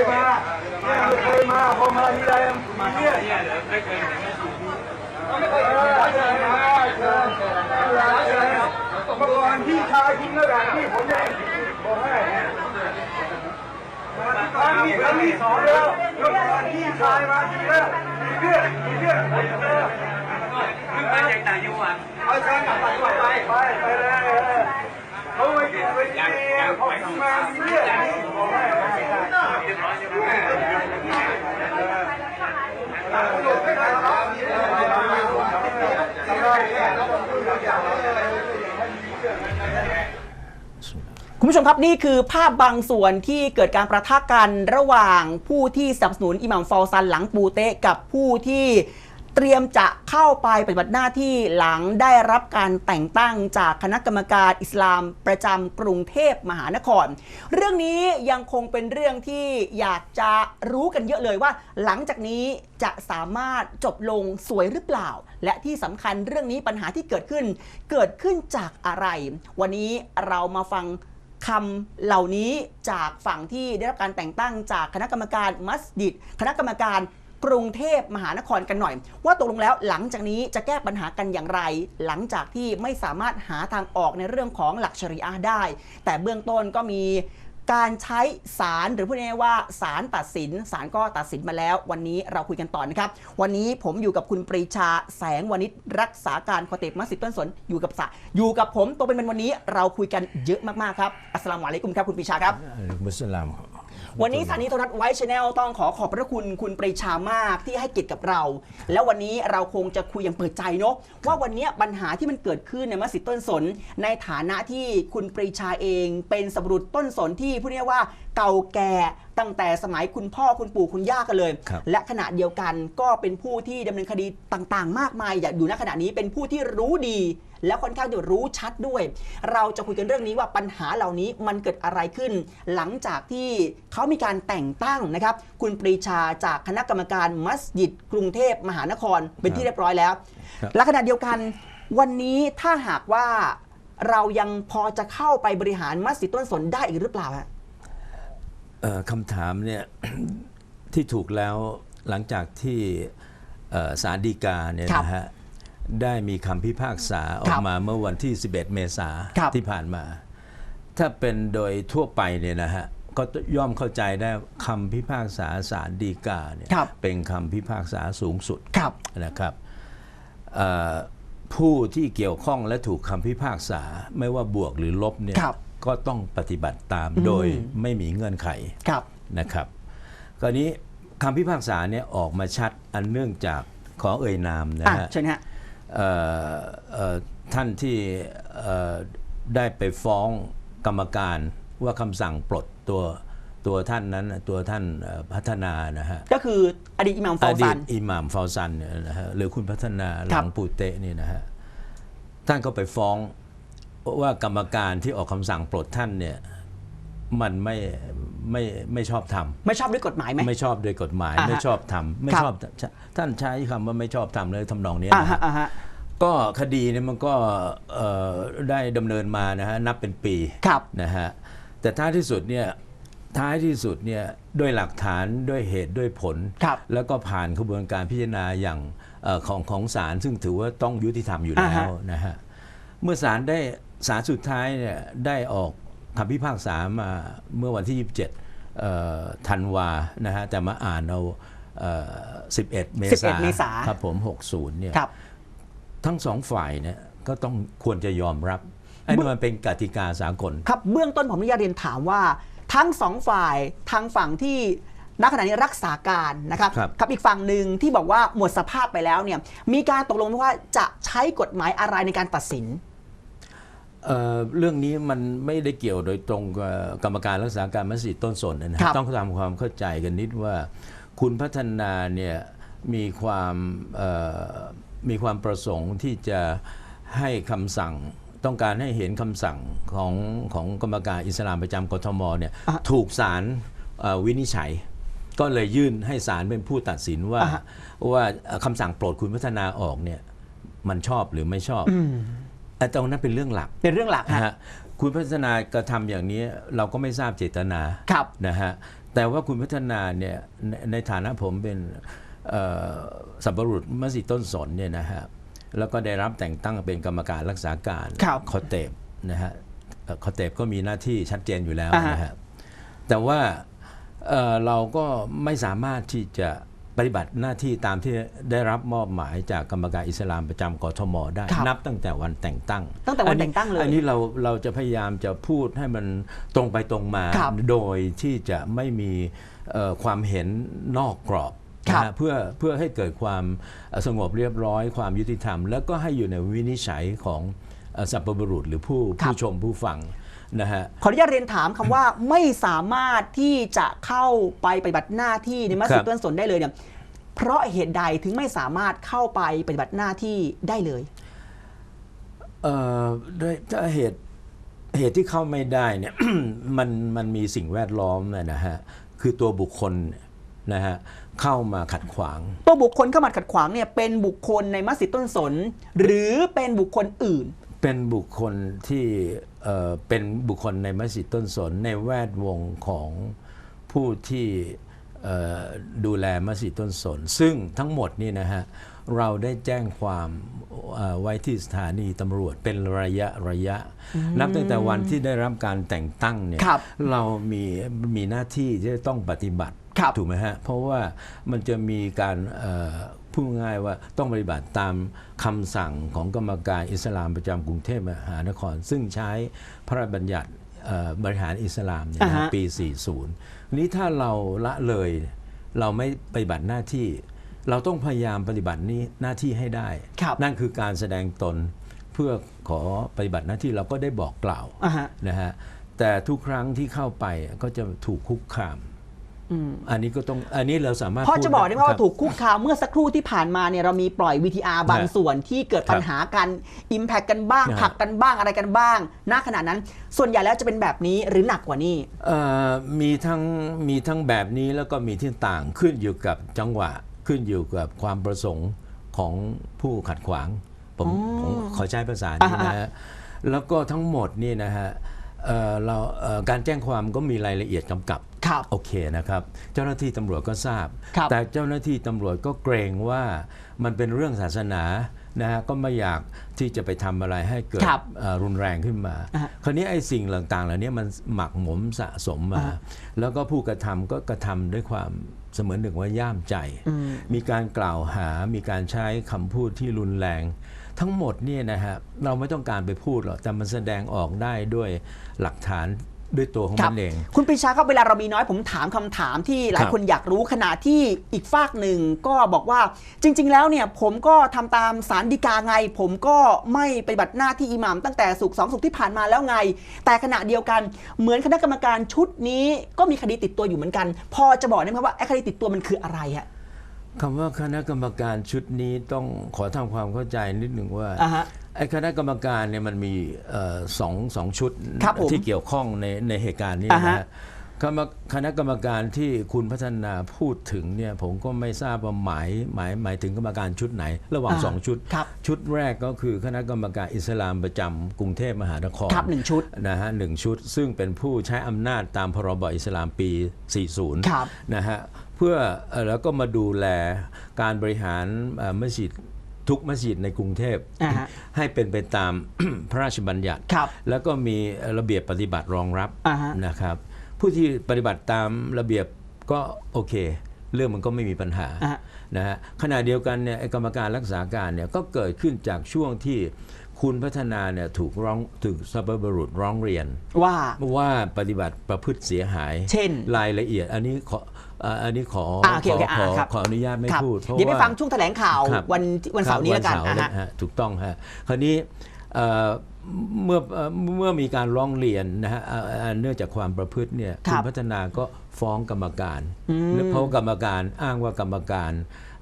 ยมาเนี่ยไม่เคยมาพอมาที่ไรมาเนี่ยไม่เคยมาเมื่อก่อนพี่ชายคุณระดับพี่ผมเองบอกให้ครั้งนี้ครั้งที่สองแล้วเมื่อก่อนพี่ชายมาทีแล้วมีเรื่องมีเรื่องมาจากต่างจังหวัดเอาเชิญกลับไปไปไปไปเลยเขาไปกินไปกินเขาทำมามีเรื่องบอกให้ คุณผู้ชมครับนี่คือภาพบางส่วนที่เกิดการประทะกันระหว่างผู้ที่สนับสนุนอิหมัมฟอลซันหลังปูเตะกับผู้ที่ เตรียมจะเข้าไปปฏิบัติหน้าที่หลังได้รับการแต่งตั้งจากคณะกรรมการอิสลามประจำกรุงเทพมหานคร เรื่องนี้ยังคงเป็นเรื่องที่อยากจะรู้กันเยอะเลยว่า หลังจากนี้จะสามารถจบลงสวยหรือเปล่า และที่สำคัญเรื่องนี้ปัญหาที่เกิดขึ้น เกิดขึ้นจากอะไร วันนี้เรามาฟังคำเหล่านี้จากฝั่งที่ได้รับการแต่งตั้งจากคณะกรรมการมัสยิดคณะกรรมการ กรุงเทพมหานครกันหน่อย ว่าตกลงแล้วหลังจากนี้จะแก้ปัญหากันอย่างไร หลังจากที่ไม่สามารถหาทางออกในเรื่องของหลักชริอะห์ได้ แต่เบื้องต้นก็มีการใช้ศาลหรือพูดง่ายๆว่าศาลตัดสินศาลก็ตัดสินมาแล้ว วันนี้เราคุยกันต่อนะครับ วันนี้ผมอยู่กับคุณปรีชาแสงวณิชรักษาการคอเตมัสยิดต้นสนอยู่กับสะอยู่กับผมตัวเป็นๆวันนี้เราคุยกันเยอะมากๆครับอัสสลามุอะลัยกุมครับคุณปรีชาครับอะลัยกุมุสสลาม วันนี้สถานีโทรทัศน์ไวท์ชแนลต้องขอขอบพระคุณคุณปรีชามากที่ให้เกียรติกับเรา แล้ววันนี้เราคงจะคุยอย่างเปิดใจเนาะว่าวันนี้ปัญหาที่มันเกิดขึ้นในมัสยิดต้นสน ในฐานะที่คุณปรีชาเอง เป็นสมรุษต้นสนที่พูดง่ายๆว่าเก่าแก่ตั้งแต่สมัยคุณพ่อคุณปู่คุณย่ากันเลย ครับ และขณะเดียวกันก็เป็นผู้ที่ดำเนินคดีต่างๆ มากมาย อย่างอยู่ณขณะนี้เป็นผู้ที่รู้ดี และค่อนข้างจะรู้ชัดด้วย เราจะคุยกันเรื่องนี้ว่าปัญหาเหล่านี้มันเกิดอะไรขึ้น หลังจากที่เขามีการแต่งตั้งนะครับ คุณปรีชาจากคณะกรรมการมัสยิดกรุงเทพมหานครเป็นที่เรียบร้อยแล้วครับและขณะเดียวกันวันนี้ถ้าหากว่าเรายังพอจะเข้าไปบริหารมัสยิดต้นสนได้อีกหรือเปล่าฮะเอ่อคำถามเนี่ยที่ถูกแล้วหลังจากที่เอ่อศาลฎีกาเนี่ยครับนะฮะ ได้มีคำพิพากษาออครักบมาเมื่อวันที่ 11 เมษาครับที่ผ่านมา ถ้าเป็นโดยทั่วไปเนี่ยนะฮะก็ย่อมเข้าใจได้คำพิพากษาศาลฎีกาเนี่ยครับเป็นคำพิพากษาสูงสุดครับนะครับเอ่อผู้ที่เกี่ยวข้องและถูกคำพิพากษาไม่ว่าบวกหรือลบเนี่ยครับก็ต้องปฏิบัติตามอืมโดยไม่มีเงื่อนไขครับนะครับคราวนี้คำพิพากษาเนี่ยออกมาชัดอันเนื่องจากขอเอ่ยนามนะอะฮะ เชิญฮะเอ่อเอ่อท่านที่เอ่อได้ไปฟ้องกรรมการว่าคำสั่งปลดตัวตัวท่านนั้นตัวท่านเอ่อพัฒนานะฮะก็คืออดีตอิหมัมฟออดีซัตนอิหม่ามฟาวซันเนี่ยนะฮะหรือคุณพัฒนาหครัลับงปูเตะนี่นะฮะท่านก็ไปฟ้องว่ากรรมการที่ออกคำสั่งปลดท่านเนี่ยมันไม่ ไม่ไม่ชอบทำ ไม่ชอบด้วยกฎหมายไหม ไม่ชอบโดยกฎหมายอ่าฮะไม่ชอบทำไม่ครับ ชอบท่านใช้คำว่าไม่ชอบทำเลยทำนองเนี้ยอ่านะฮะฮะอ่าฮะก็คดีเนี่ยมันก็เอ่อได้ดำเนินมานะฮะนับเป็นปีครับ นะฮะแต่ท้ายที่สุดเนี่ยท้ายที่สุดเนี่ยด้วยหลักฐานด้วยเหตุด้วยผล ครับแล้วก็ผ่านกระบวนการพิจารณาอย่างเอ่อของของศาลซึ่งถือว่าต้องยุติธรรมอยู่อ่าแล้ฮะ วนะฮะเมื่อศาลได้ศาลสุดท้ายเนี่ยได้ออก คำพิพากษามาเมื่อวันที่ 27เอ่อธันวานะฮะแต่มาอ่านเอาเอ่อ11 เมษา11เมษา ครับผม 60 เนี่ย ครับ ทั้งสองฝ่ายเนี่ยก็ต้องควรจะยอมรับไอ้นี่มันเป็นกติกาสากล ครับ เบื้องต้นผมอนุญาตเรียนถามว่า ทั้งสองฝ่ายทางฝั่งที่ณขณะนี้รักษาการนะครับครับ กับอีกฝั่งหนึ่งที่บอกว่าหมดสภาพไปแล้วเนี่ยมีการตกลงว่าจะใช้กฎหมายอะไรในการตัดสิน เอ่อเรื่องนี้มันไม่ได้เกี่ยวโดยตรงกับกรรมการรักษาการมัสยิดต้นสนนะครัฮะบต้องทำความเข้าใจกันนิดว่า คุณพัฒนาเนี่ยมีความเอ่อมีความประสงค์ที่จะให้คำสั่ง ต้องการให้เห็นคำสั่งของของกรรมการอิสลามประจำกทมเนี่ยอะถูกศาลเอ่อวินิจฉัย ก็เลยยื่นให้ศาลเป็นผู้ตัดสินว่าอะฮะว่าเอ่อคำสั่งโปรดคุณพัฒนาออกเนี่ยมันชอบหรือไม่ชอบไอ้ ตรงนั้นเป็นเรื่องหลักเป็นเรื่องหลักนะฮะฮะคุณพัฒนากระทำอย่างนี้เราก็ไม่ทราบเจตนาครับ นะฮะแต่ว่าคุณพัฒนาเนี่ยในในฐานะผมเป็นเอ่อสับปะรุษมัสยิดต้นสนเนี่ยนะฮะแล้วก็ได้รับแต่งตั้งเป็นกรรมการรักษาการครับคอเตบนะฮะเอ่อคอเตบก็มีหน้าที่ชัดเจนอยู่แล้วอ่าฮะ นะฮะแต่ว่าเอ่อเราก็ไม่สามารถที่จะ ปฏิบัติหน้าที่ตามที่ได้รับมอบหมายจากกรรมการอิสลามประจำกทมได้ ครับนับตั้งแต่วันแต่งตั้งตั้งแต่วันแต่งตั้งเลยอันนี้เราเราจะพยายามจะพูดให้มันตรงไปตรงมา ครับโดยที่จะไม่มีเอ่อความเห็นนอกกรอบครับ นะฮะเพื่อเพื่อให้เกิดความเอ่อสงบเรียบร้อยความยุติธรรม แล้วก็ให้อยู่ในวินิจฉัยของเอ่อสัพพบุรุษหรือผู้ผู้ชมผู้ฟัง นะฮะขออนุญาตเรียนถามคำว่าไม่สามารถที่จะเข้าไปปฏิบัติหน้าที่ในมัสยิครัดบต้นสนได้เลยเนี่ยเพราะเหตุใดถึงไม่สามารถเข้าไปปฏิบัติหน้าที่ได้เลยเอ่อด้วยถ้าเหตุเหตุที่เข้าไม่ได้เนี่ยมันมันมีสิ่งแวดล้อมนะนะฮะคือตัวบุคคลนะฮะเข้ามาขัดขวาง ตัวบุคคลเข้ามาขัดขวางเนี่ยเป็นบุคคลในมัสยิดต้นสน หรือเป็นบุคคลอื่น เป็นบุคคลที่ เอ่อเป็นบุคคลในมัสยิดต้นสนในแวดวงของผู้ที่เอ่อดูแลมัสยิดต้นสน ซึ่งทั้งหมดนี่นะฮะเราได้แจ้งความเอ่อไว้ที่สถานีตำรวจเป็นระยะระยะ นับตั้งแต่วันที่ได้รับการแต่งตั้งเนี่ยครับเรามีมีหน้าที่ที่จะต้องปฏิบัติครับถูกไหมฮะ เพราะว่ามันจะมีการเอ่อ พูดง่ายว่าต้องปฏิบัติตามคำสั่งของกรรมการอิสลามประจำกรุงเทพมหานคร ซึ่งใช้พระราชบัญญัติเอ่อบริหารอิสลามเนี่ยนะอ่าฮะฮะปี 40 นี้ถ้าเราละเลยเราไม่ปฏิบัติหน้าที่ เราต้องพยายามปฏิบัตินี้หน้าที่ให้ได้ครับนั่นคือการแสดงตนเพื่อขอปฏิบัติหน้าที่เราก็ได้บอกกล่าวอ่าฮะนะฮะแต่ทุกครั้งที่เข้าไปก็จะถูกคุกคาม อืมอันนี้ก็ต้องอันนี้เราสามารถพอจะบอกได้ไหมคว่ารับถูกคุกคามเมื่อสักครู่ที่ผ่านมาเนี่ยเรามีปล่อย VTR บางฮะส่วนที่เกิดปัญหากันอิมแพคกันบ้างฮะผลักกันบ้างอะไรกันบ้างณขณะนั้น ส่วนใหญ่แล้วจะเป็นแบบนี้หรือหนักกว่านี้เอ่อมีทั้งมีทั้งแบบนี้แล้วก็มีที่ต่างขึ้นอยู่กับจังหวะขึ้นอยู่กับความประสงค์ของผู้ขัดขวางผมผมขอใช้ภาษานี้นะฮะแล้วก็ทั้งหมดนี่นะฮะ เอ่อเราเอ่อการแจ้งความก็มีรายละเอียดกำกับ ครับ โอเคนะครับ เจ้าหน้าที่ตำรวจก็ทราบ ครับแต่เจ้าหน้าที่ตำรวจก็เกรงว่ามันเป็นเรื่องศาสนานะฮะก็ไม่อยากที่จะไปทำอะไรให้เกิดครับเอ่อรุนแรงขึ้นมา อ่าฮะคราวนี้ไอ้สิ่งต่างๆเหล่านี้มันหมักหมมสะสมมา อ่าฮะ แล้วก็ผู้กระทำก็กระทำด้วยความเสมือนหนึ่งว่าย่ามใจ อืม มีการกล่าวหา มีการใช้คำพูดที่รุนแรง ทั้งหมดเนี่ยนะฮะเราไม่ต้องการไปพูดหรอกแต่มันแสดงออกได้ด้วยหลักฐานด้วยตัวของครัมันเอง คุณปรีชาครับเวลาเรามีน้อยผมถามคำถามที่หลายครับคนอยากรู้ขณะที่อีกฝากหนึ่งก็บอกว่าจริง ๆ แล้วเนี่ยผมก็ทำตามสารดีกาไง ผมก็ไม่ปฏิบัติหน้าที่อิหมัมตั้งแต่สุกร์สองสุกร์ที่ผ่านมาแล้วไง แต่ขณะเดียวกันเหมือนคณะกรรมการชุดนี้ก็มีคดีติดตัวอยู่เหมือนกัน พอจะบอกได้ไหมครับว่าไอ้คดีติดตัวมันคืออะไรฮะ คำว่าคณะกรรมการชุดนี้ต้องขอทำความเข้าใจนิดหนึ่งว่าอ่าฮะ ไอ้คณะกรรมการเนี่ยมันมีเอ่อสองสองชุดครับผมที่เกี่ยวข้องในในเหตุการณ์นี้อ่านะฮะ ฮะคณะคณะกรรมการที่คุณพัฒนาพูดถึงเนี่ยผมก็ไม่ทราบว่าหมายหมายหมายถึงกรรมการชุดไหน ระหว่างอ่าสองชุด ครับ ชุดแรกก็คือคณะกรรมการอิสลามประจำกรุงเทพมหานคร ครับหนึ่งชุด นะฮะหนึ่งชุดซึ่งเป็นผู้ใช้อำนาจตามพรบอิสลามปี 40 ครับนะฮะเพื่อเอ่อแล้วก็มาดูแลการบริหารเอ่อมัสยิดทุกมัสยิดในกรุงเทพอ่าฮะให้เป็นไปตามพระราชบัญญัติครับแล้วก็มีระเบียบปฏิบัติรองรับอ่าฮะนะครับ ผู้ที่ปฏิบัติตามระเบียบก็โอเค เรื่องมันก็ไม่มีปัญหาอ่าฮะนะฮะขณะเดียวกันเนี่ยไอ้กรรมการรักษาการเนี่ยก็เกิดขึ้นจากช่วงที่ คุณพัฒนาเนี่ยถูกร้องถูกสัพพบุรุษร้องเรียน ว่า ว่าปฏิบัติประพฤติเสียหาย เช่น รายละเอียด อันนี้ขออ่าอันนี้ขออ่าโอเคขโออเคขออ่าครับ ขออนุญาตไม่ครับพูดเพราะเดี๋ยวไปว่า ฟังช่วงแถลงข่าวครับวันวันเสาร์นี้แล้วกันครับวัอ่าเสาฮะ ร์ฮะถูกต้องฮะคราวนี้เอ่อ เมื่อเอ่อเมื่อมีการร้องเรียนนะฮะเอ่อเอ่อเนื่องจากความประพฤติเนี่ยครัคุบณพัฒนาก็ฟ้องกรรมการอืมเพราะกรรมการอ้างว่ากรรมการ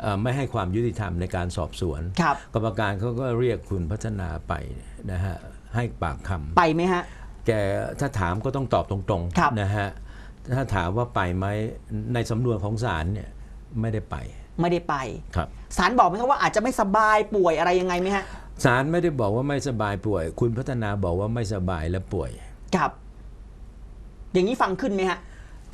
เอ่อไม่ให้ความยุติธรรมในการสอบสวนครับกรรมการเขาก็เรียกคุณพัฒนาไปนะฮะให้ปากคำไปไหมฮะแกถ้าถามก็ต้องตอบตรงครับๆนะฮะถ้าถามว่าไปไหมในสำนวนของศาลเนี่ยไม่ได้ไป ไม่ได้ไปครับศาลบอกไหมครับว่าอาจจะไม่สบายป่วยอะไรยังไงไหมฮะ ศาลไม่ได้บอกว่าไม่สบายป่วย คุณพัฒนาบอกว่าไม่สบายและป่วย ครับ อย่างนี้ฟังขึ้นไหมฮะ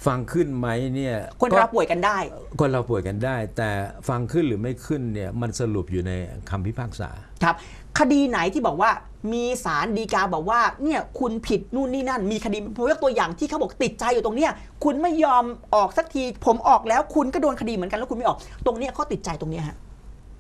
ฟังขึ้นไหมเนี่ยคนก็เราป่วยกันได้ คนเราป่วยกันได้ แต่ฟังขึ้นหรือไม่ขึ้นเนี่ยมันสรุปอยู่ในคำพิพากษา ครับ คดีไหนที่บอกว่ามีสารดีกาบอกว่าเนี่ยคุณผิดนู่นนี่นั่น มีคดีผมยกตัวอย่างที่เขาบอกติดใจอยู่ตรงเนี้ยคุณไม่ยอมออกสักที ผมออกแล้วคุณก็โดนคดีเหมือนกันแล้วคุณไม่ออก ตรงเนี้ยเขาติดใจตรงเนี้ยฮะ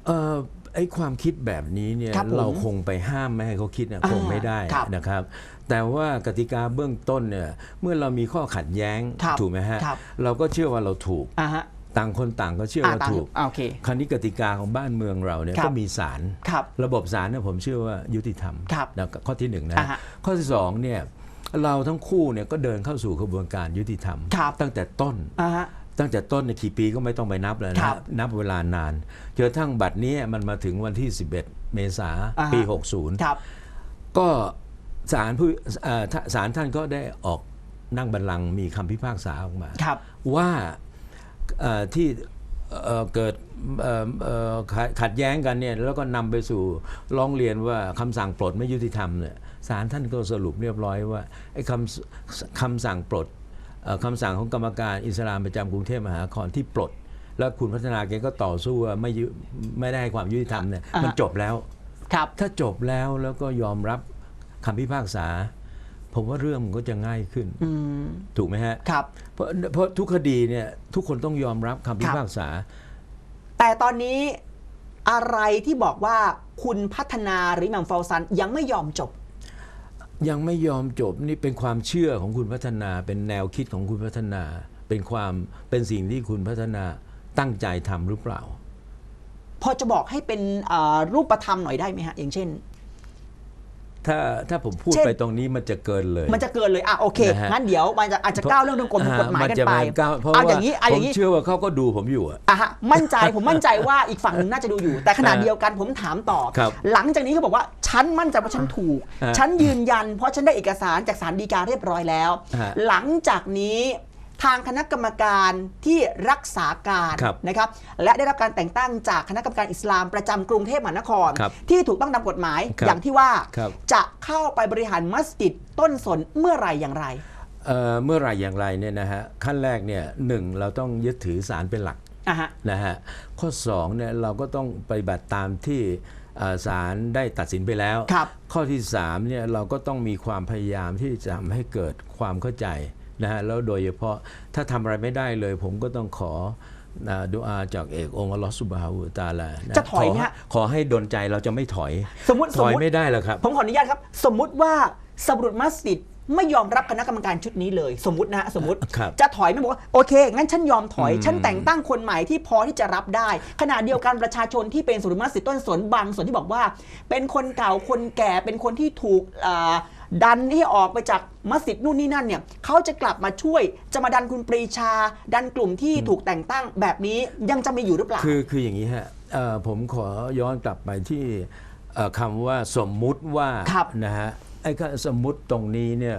เอ่อ ไอ้ความคิดแบบนี้เนี่ยครับผมเราคงไปห้ามไม่ให้เขาคิดเนี่ยอ่าคงไม่ได้ครับนะครับ แต่ว่ากติกาเบื้องต้นเนี่ยเมื่อเรามีข้อขัดแย้งครับถูกไหมฮะครับ เราก็เชื่อว่าเราถูก อ่าฮะต่างคนต่างก็เชื่ออ่าว่าตามถูก อ่าโอเค คราวนี้กติกาของบ้านเมืองเราเนี่ยครับ ก็มีศาลครับ ระบบศาลเนี่ยผมเชื่อว่ายุติธรรมครับนะข้อที่หนึ่งนะอ่าฮะข้อที่สองเนี่ยเราทั้งคู่เนี่ยก็เดินเข้าสู่กระบวนการยุติธรรม ครับ ตั้งแต่ต้น อ่าฮะ ตั้งแต่ต้นในยกี่ปีก็ไม่ต้องไปนับเลยครันะบนับเวลานานจนกระทั่งบัตรนี้มันมาถึงวันที่ 11 เมษาอ่าฮะ ปี ครับ 60 ก็ศาลผู้เอ่อท่าศาลท่านก็ได้ออกนั่งบัลลังก์มีคำพิพากษาออกมา ครับ ว่าเอ่อที่เอ่อเกิดเอ่อเอ่อขัดขัดแย้งกันเนี่ยแล้วก็นำไปสู่ร้องเรียนว่าคำสั่งปลดไม่ยุติธรรมเนี่ยศาลท่านก็สรุปเรียบร้อยว่าไอ้คำคำสั่งปลดเอ่อ คำสั่งของกรรมการอิสลามประจำกรุงเทพมหานครที่ปลด แล้วคุณพัฒนาแกก็ต่อสู้ว่าไม่ยุไม่ได้ให้ความยุติธรรมเนี่ยอ่าฮะมันจบแล้วครับถ้าจบแล้วแล้วก็ยอมรับคำพิพากษา ผมว่าเรื่องมันก็จะง่ายขึ้นอืมถูกไหมฮะครับเพราะเพราะทุกคดีเนี่ยทุกคนต้องยอมรับคำพิพากษา แต่ตอนนี้อะไรที่บอกว่าคุณพัฒนาหรืออิหมัมฟาวซันยังไม่ยอมจบ ยังไม่ยอมจบนี่เป็นความเชื่อของคุณพัฒนา เป็นแนวคิดของคุณพัฒนา เป็นความเป็นสิ่งที่คุณพัฒนาตั้งใจทำหรือเปล่า พอจะบอกให้เป็นอ่ารูปธรรมหน่อยได้ไหมฮะ อย่างเช่น ถ้าถ้าผมพูดเช่น ไปตรงนี้มันจะเกินเลย มันจะเกินเลยอะโอเคนะฮะ งั้นเดี๋ยวมันจะอาจจะก้าวเรื่องเรื่องกฎหมายกฎหมายกันจะไปก้าวเพราะเอาว่าอย่างนี้เอาอผมย่างนี้เชื่อว่าเขาก็ดูผมอยู่อะ อะฮะมั่นใจผมมั่นใจว่าอีกฝั่งหนึ่งน่าจะดูอยู่ แต่ขณะอ่าเดียวกันผมถามต่อ ครับหลังจากนี้เขาบอกว่าฉันมั่นใจว่าฉันถูกฮะฉันยืนยัน เพราะฉันได้เอกสารจากศาลฎีกาเรียบร้อยแล้วฮะหลังจากนี้ ทางคณะกรรมการที่รักษาการครับนะครับและได้รับการแต่งตั้งจากคณะกรรมการอิสลามประจำกรุงเทพมหานครครับที่ถูกต้องตามกฎหมายครับอย่างที่ว่าครับจะเข้าไปบริหารมัสยิดต้นสนเมื่อไหร่อย่างไรเอ่อเมื่อไหรอย่างไรเนี่ยนะฮะขั้นแรกเนี่ยหนึ่งเราต้องยึดถือสารเป็นหลักอะฮะนะฮะข้อ2เนี่ยเราก็ต้องปฏิบัติตามที่เอ่อศาลได้ตัดสินไปแล้วครับข้อที่3เนี่ยเราก็ต้องมีความพยายามที่จะทำให้เกิดความเข้าใจ นะฮะแล้วโดยเฉพาะถ้าทำอะไรไม่ได้เลย ผมก็ต้องขอนะดุอาจากเอกองค์อัลลอฮฺสุบฮาหูวะตะอาลานะจะถอยไหมขฮะขอให้ดนใจเราจะไม่ถอย สมมุติถสมอยมุติไม่ได้หรอกครับ ผมขออนุญาตครับ สมมุติว่าสบรุษมัสยิดไม่ยอมรับคณะกรรมการชุดนี้เลย สมมตินะฮะสมมติครับจะถอยไม่บอกว่าโอเค งั้นฉันยอมถอยอืมฉันแต่งตั้งคนใหม่ที่พอที่จะรับได้ ขณะเดียวกันประชาชนที่เป็นสบรุษมัสยิดต้นสนบางส่วนที่บอกว่า เป็นคนเก่าคนแก่เป็นคนที่ถูกอ่า ดันให้ออกไปจากมัสยิดนู่นนี่นั่นเนี่ยเขาจะกลับมาช่วยจะมาดันคุณปรีชา ดันกลุ่มที่ถูกแต่งตั้งแบบนี้ยังจะมีอยู่หรือเปล่า คือคืออย่างนี้ฮะเอ่อผมขอย้อนกลับไปที่เอ่อคำว่าสมมุติว่าครับ นะฮะไอ้ก็สมมุติตรงนี้เนี่ย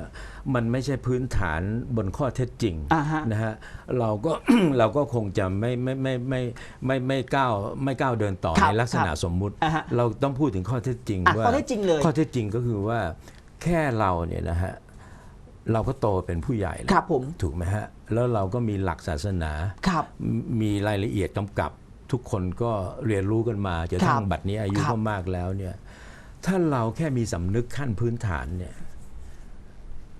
มันไม่ใช่พื้นฐานบนข้อเท็จจริง อ่าฮะ นะฮะเราก็ เราก็คงจะไม่ไม่ไม่ไม่ไม่ไม่ก้าวไม่ก้าวเดินต่อครับในลักษณะครับสมมุติ อ่าฮะเราต้องพูดถึงข้อเท็จจริงอะว่าข้อเท็จจริงเลยข้อเท็จจริงก็คือว่า แค่เราเนี่ยนะฮะเราก็โตเป็นผู้ใหญ่แล้วครับผม ถูกไหมฮะ แล้วเราก็มีหลักศาสนา ครับ มีรายละเอียดกำกับ ทุกคนก็เรียนรู้กันมาจนครัทั้บงบัดนี้อายุครับ ก็มากแล้วเนี่ยถ้าเราแค่มีสำนึกขั้นพื้นฐานเนี่ย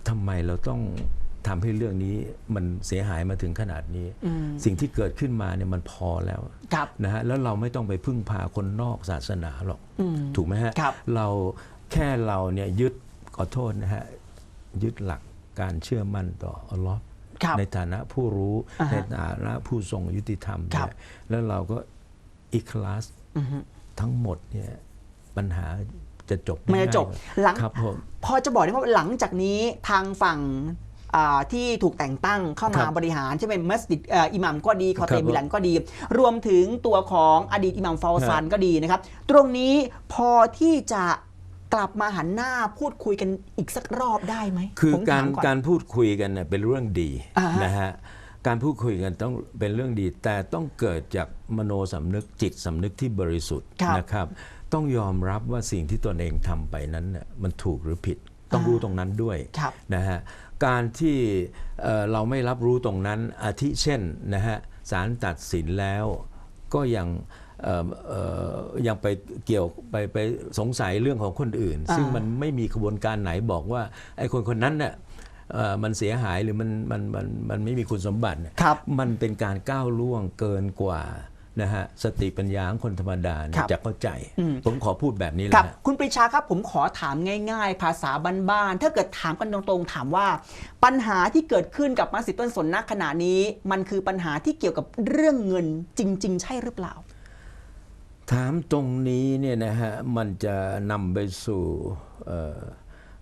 ทำไมเราต้องทำให้เรื่องนี้มันเสียหายมาถึงขนาดนี้อืมสิ่งที่เกิดขึ้นมาเนี่ยมันพอแล้ว ครับ นะฮะแล้วเราไม่ต้องไปพึ่งพาคนนอกศาสนาหรอกอืมถูกไหมฮะ ครับเราแค่เราเนี่ยยึด ขอโทษนะฮะ ยึดหลักการเชื่อมั่นต่ออัลลอฮ์ครับในฐานะผู้รู้อ่าฮะในฐานะผู้ทรงยุติธรรมครับเนี่ยแล้วเราก็อิคลาสอือฮึ ทั้งหมดเนี่ยปัญหาจะจบมันจะจบง่ายๆหลัง ครับผม พอจะบอกได้ไหมว่าหลังจากนี้ทางฝั่งอ่าที่ถูกแต่งตั้งเข้ามาครับบริหารใช่ไหมมัสยิดเอ่ออิหมัมก็ดีคอเตครับมิลันก็ดี รวมถึงตัวของอดีตอิหมัมฟาวซันก็ดีนะครับ ตรงนี้พอที่จะ กลับมาหันหน้าพูดคุยกันอีกสักรอบได้ไหมคือผมการถมอนการพูดคุยกันเน่ยเป็นเรื่องดีอ่าฮะ นะฮะการพูดคุยกันต้องเป็นเรื่องดี แต่ต้องเกิดจากมโนสำนึกจิตสำนึกที่บริสุทธิ์ครับนะครับ ต้องยอมรับว่าสิ่งที่ตนเองทำไปนั้นเน่ยมันถูกหรือผิด ต้องอ่ารู้รู้ตรงนั้นด้วย ครับ นะฮะการที่เอ่อเราไม่รับรู้ตรงนั้นอาทิเช่นนะฮะศาลตัดสินแล้วก็ยังเอ่อเอ่อ ยังไปเกี่ยวไปไปสงสัยเรื่องของคนอื่นอ่าซึ่งมันไม่มีกระบวนการไหนบอกว่าไอ้คนคนนั้นเนี่ยเอ่อมันเสียหายหรือมันมันมันมันไม่มีคุณสมบัติเนี่ยครับมันเป็นการก้าวล่วงเกินกว่านะฮะสติปัญญาของคนธรรมดาเนี่คยรับจะเข้าใจอืมผมขอพูดแบบนี้เลครัยบนะคุณปรีชาครับผมขอถามง่าย ๆ ภาษาบ้านๆถ้าเกิดถามกันตรงๆ ถามว่าปัญหาที่เกิดขึ้นกับมัสยิดต้นสนณขณะนี้ มันคือปัญหาที่เกี่ยวกับเรื่องเงินจริง ๆ ใช่หรือเปล่า ถามตรงนี้เนี่ยนะฮะมันจะนำไปสู่เอ่อ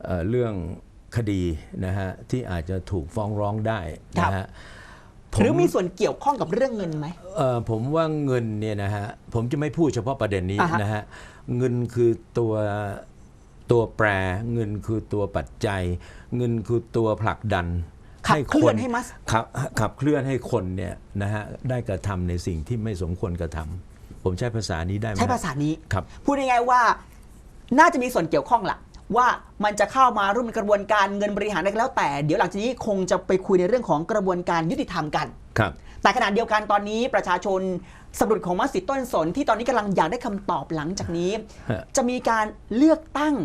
เอ่อเรื่องคดีนะฮะที่อาจจะถูกฟ้องร้องได้นะฮะผ หรือมีส่วนเกี่ยวข้องกับเรื่องเงินไหม เอ่อผมว่าเงินเนี่ยนะฮะผมจะไม่พูดเฉพาะประเด็นนี้อ่าฮะนะฮะเงินคือตัวตัวแปร เงินคือตัวปัจจัย เงินคือตัวผลักดันขับเคลื่อนนให้มัส ขับขับเคลื่อนให้คนเนี่ยนะฮะได้กระทำในสิ่งที่ไม่สมควรกระทำ ผมใช้ภาษานี้ได้ไหมใช้ภาษานี้ครับพูดง่ายๆว่าน่าจะมีส่วนเกี่ยวข้องล่ะว่ามันจะเข้ามาร่วมในกระบวนการเงินบริหารอะไรก็แล้วแต่ เดี๋ยวหลังจากนี้คงจะไปคุยในเรื่องของกระบวนการยุติธรรมกันครับแต่ขณะเดียวกันตอนนี้ประชาชนสำรวจของมัสยิดต้นสน ที่ตอนนี้กำลังอยากได้คำตอบหลังจากนี้ฮะจะมีการเลือกตั้ง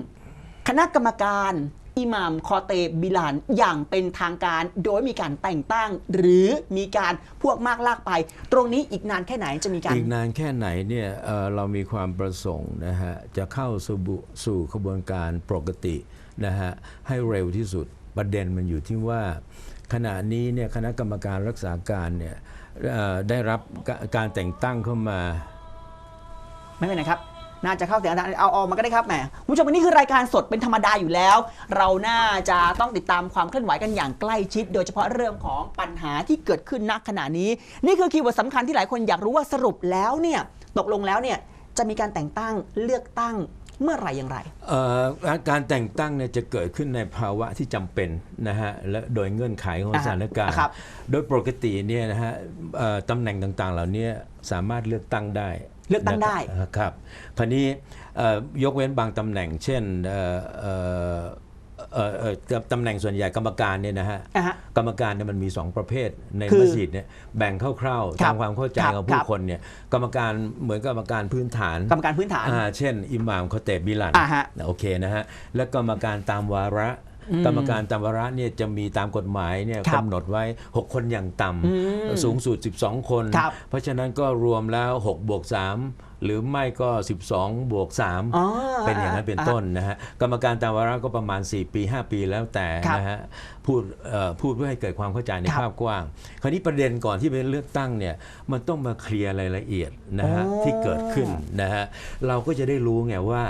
คณะกรรมการ อิหม่ามคอเตบิลานอย่างเป็นทางการ โดยมีการแต่งตั้ง หรือมีการพวกมากลากไป ตรงนี้อีกนานแค่ไหนจะมีการ อีกนานแค่ไหนเนี่ยเอ่อเรามีความประสงค์นะฮะจะเข้าสู่บุสู่ขบวนการปกตินะฮะให้เร็วที่สุดประเด็นมันอยู่ที่ว่า ขณะนี้เนี่ยคณะกรรมการรักษาการเนี่ยเอ่อได้รับกาการแต่งตั้งเข้ามา ไม่เป็นไรครับ น่าจะเข้าเสียงอาจารย์เอาออกมาก็ได้ครับแหมคุณผู้ชมวันนี้คือรายการสดเป็นธรรมดาอยู่แล้ว เราน่าจะต้องติดตามความเคลื่อนไหวกันอย่างใกล้ชิด โดยเฉพาะเรื่องของปัญหาที่เกิดขึ้นณขณะนี้ นี่คือคีย์เวิร์ดสำคัญที่หลายคนอยากรู้ว่าสรุปแล้วเนี่ยตกลงแล้วเนี่ยจะมีการแต่งตั้งเลือกตั้งเมื่อไหร่อย่างไรเอ่อการการแต่งตั้งเนี่ยจะเกิดขึ้นในภาวะที่จำเป็นนะฮะและโดยเงื่อนไขของอ่าสถานการณ์ครับโดยปกติเนี่ยนะฮะเอ่อตำแหน่งต่างๆ เหล่านี้สามารถเลือกตั้งได้ เลือกตั้งได้นะครับคราวนี้เอ่อยกเว้นบางตำแหน่ง เช่นเอ่อเอ่อเอ่อเอ่อตำแหน่งส่วนใหญ่กรรมการเนี่ยนะฮะอะฮะกรรมการเนี่ยมันมี 2 ประเภทในคือมัสยิดเนี่ยแบ่งคร่าวๆครัตาบมความเข้าใจครับของครัผู้บคนเนี่ยกรรมการเหมือนกรรมการพื้นฐานกรรมการพื้นฐานอ่าเช่น อิหม่ามคอเตบบิลันอ่าฮะโอเคนะฮะแล้วกรรมการตามวาระอืม กรรมการตามวาระเนี่ยจะมีตามกฎหมายเนี่ยครับกำหนดไว้ 6 คนอย่างต่อืมำสูงสุด 12 คน ครับเพราะฉะนั้นก็รวมแล้ว6บวก3หรือไม่ก็ 12 บวก3อ๋อเป็นอย่างนั้นเป็นต้นนะฮะกรรมการตามวาระก็ประมาณ 4 ปี 5 ปีแล้วแต่ครับนะฮะพูดเอ่อพูดเพื่อให้เกิดความเข้าใจในครับภาพกว้าง คราวนี้ประเด็นก่อนที่ไปเลือกตั้งเนี่ยมันต้องมาเคลียร์รายละเอียดนะฮะอ๋อ ที่เกิดขึ้น นะฮะเราก็จะได้รู้ไงว่า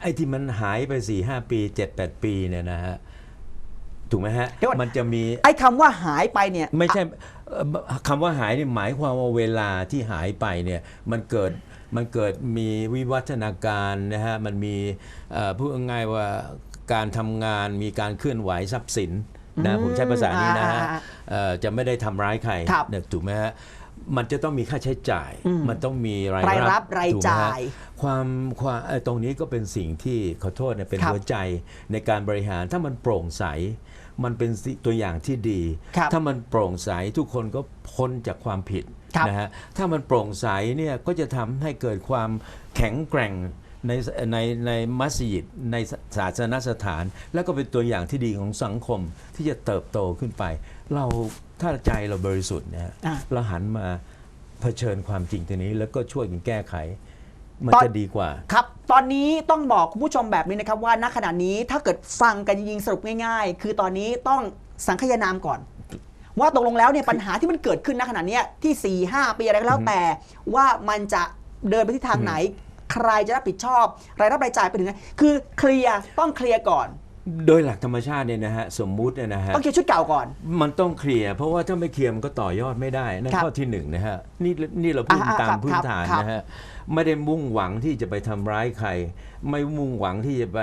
ไอ้ที่มันหายไป4 5ปี 7 8 ปีเนี่ยนะฮะ ถูกไหมฮะ เดี๋ยวก่อน มันจะมีไอ้คำว่าหายไปเนี่ย ไม่ใช่เอ่อคำว่าหายนี่หมายความว่าเวลาที่หายไปเนี่ยมันเกิดมันเกิดมีวิวัฒนาการนะฮะมันมีเอ่อพูดง่ายๆว่าการทำงานมีการเคลื่อนไหวทรัพย์สินนะอืมผมใช้ภาษานี้นะฮะอ่าเอ่อจะไม่ได้ทำร้ายใครครับเนี่ยถูกไหมฮะมันจะต้องมีค่าใช้จ่ายอืมมันต้องมีรายรายรับรายถูกไหมฮะ จ่าย ความความเอ่อตรงนี้ก็เป็นสิ่งที่ขอโทษเนี่ยเป็นครับหัวใจในการบริหารถ้ามันโปร่งใส มันเป็นสิตัวอย่างที่ดี ครับถ้ามันโปร่งใสทุกคนก็พ้นจากความผิดครับนะฮะถ้ามันโปร่งใสเนี่ยก็จะทำให้เกิดความแข็งแกร่งในในในมัสยิดในศาสนสถาน แล้วก็เป็นตัวอย่างที่ดีของสังคมที่จะเติบโตขึ้นไป เราถ้าใจเราบริสุทธิ์เนะฮะอะ เราหันมาเผชิญความจริงตรงนี้ แล้วก็ช่วยกันแก้ไข มันตอนจะดีกว่า ครับ ตอนนี้ต้องบอกคุณผู้ชมแบบนี้นะครับว่าณขณะนี้ถ้าเกิดฟังกันจริงๆสรุปง่ายๆ คือตอนนี้ต้องสังคายนามก่อน ว่าตกลงแล้วเนี่ยปัญหาที่มันเกิดขึ้นณขณะเนี้ยที่4 5ปีอะไรก็แล้วแต่ว่ามันจะเดินไปที่ทางไหน ใครจะรับผิดชอบ รายรับรายจ่ายไปถึงไหนคือเคลียร์ต้องเคลียร์ก่อนโดยหลักธรรมชาติเนี่ยนะฮะสมมุติเนี่ยนะฮะต้องเคลียร์ชุดเก่าก่อน มันต้องเคลียร์เพราะว่าถ้าไม่เคลียร์มันก็ต่อยอดไม่ได้นั่นครับข้อที่หนึ่งนะฮะนี่นี่เราพูดอ่าตามครับพื้นฐานครับนะฮะ ไม่ได้มุ่งหวังที่จะไปทำร้ายใคร ไม่มุ่งหวังที่จะไป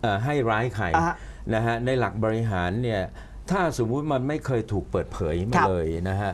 เอ่อให้ร้ายใครอ่าฮะนะฮะในหลักบริหารเนี่ยถ้าสมมุติมันไม่เคยถูกเปิดเผยคมารับเลยนะฮะ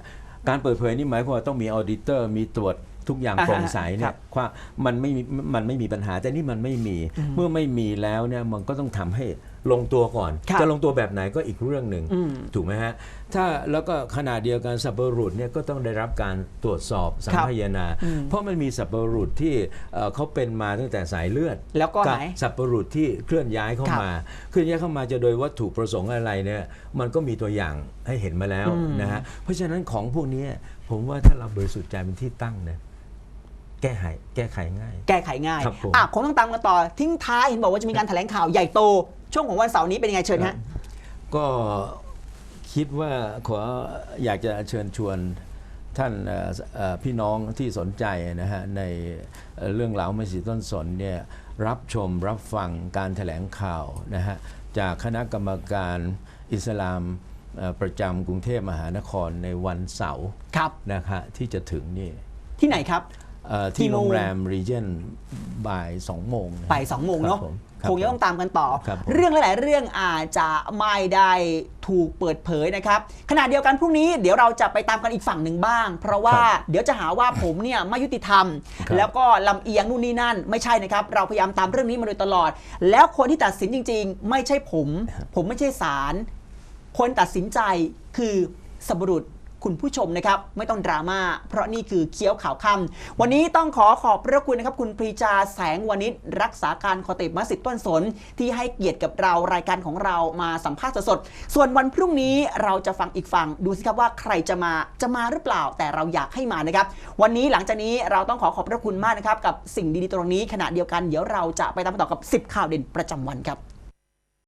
การเปิดเผยนี่หมายความว่าต้องมีออดิเตอร์มีตรวจทุกอย่างอ่าฮะโปร่งใสคเนี่รัยบความมันไม่มีมันไม่มีปัญหาแต่นี่มันไม่มีเมื่อไม่มีแล้วเนี่ยมันก็ต้องทำให้ ลงตัวก่อนครับจะลงตัวแบบไหนก็อีกเรื่องหนึ่งอืมถูกไหมฮะถ้าแล้วก็ขณะเดียวกันสับปะรุษเนี่ยก็ต้องได้รับการตรวจสอบสังครับพยานาอืมเพราะมันมีสับปะรุษที่เอ่อเขาเป็นมาตั้งแต่สายเลือดแล้วก็ไหนสับปะรุษที่เคลื่อนย้ายเข้าครับมา เคลื่อนย้ายเข้ามาจะโดยวัตถุประสงค์อะไรเนี่ยมันก็มีตัวอย่างให้เห็นมาแล้วอืม นะฮะเพราะฉะนั้นของพวกนี้ผมว่าถ้าเราบริสุทธิ์ใจเป็นที่ตั้งเนี่ยแก้ไขแก้ไขง่าย แก้ไขง่ายครับผม อะคงต้องตามกันต่อทิ้งท้ายเห็นบอกว่าจะมีการแถลงข่าวใหญ่โต ช่วงของวันเสาร์นี้เป็นยังไงเชิญฮะ ก็คิดว่าขออยากจะเชิญชวนท่านเอ่อเอ่อพี่น้องที่สนใจนะฮะในเอ่อเรื่องราวมัสยิดต้นสนเนี่ยรับชมรับฟังการแถลงข่าวนะฮะจากคณะกรรมการอิสลามเอ่อประจำกรุงเทพมหานครในวันเสาร์ครับนะคะที่จะถึงนี่ที่ไหนครับเอ่อกี่ที่โมโรงงแรมรีเจนบ่ายสองโมงนะไปสองโมงเนาะ ครับผมครับคงจะต้องตามกันต่อครับผมเรื่องหลาย ๆ เรื่องอาจจะไม่ได้ถูกเปิดเผยนะครับขณะเดียวกันพรุ่งนี้เดี๋ยวเราจะไปตามกันอีกฝั่งหนึ่งบ้าง เพราะว่าเดี๋ยวจะหาว่าผมเนี่ยไม่ยุติธรรมครับแล้วก็ลำเอียงนู่นนี่นั่น ไม่ใช่นะครับ เราพยายามตามเรื่องนี้มาโดยตลอด แล้วคนที่ตัดสินจริง ๆ ไม่ใช่ผม ผมไม่ใช่ศาลคนตัดสินใจคือสมรุษ คุณผู้ชมนะครับไม่ต้องดราม่าเพราะนี่คือเคี้ยวข่าวค่ำวันนี้ต้องขอขอบพระคุณนะครับคุณปรีชาแสงวณิชรักษาการคอติมัสยิดต้นสน ที่ให้เกียรติกับเรารายการของเรามาสัมภาษณ์สดๆส่วนวันพรุ่งนี้เราจะฟังอีกฝั่งดูสิครับว่าใครจะมาจะมาหรือเปล่า แต่เราอยากให้มานะครับ วันนี้หลังจากนี้เราต้องขอขอบพระคุณมากนะครับกับสิ่งดีๆตรงนี้ขณะเดียวกันเดี๋ยวเราจะไปตามต่อกับ 10 ข่าวเด่นประจำวันครับ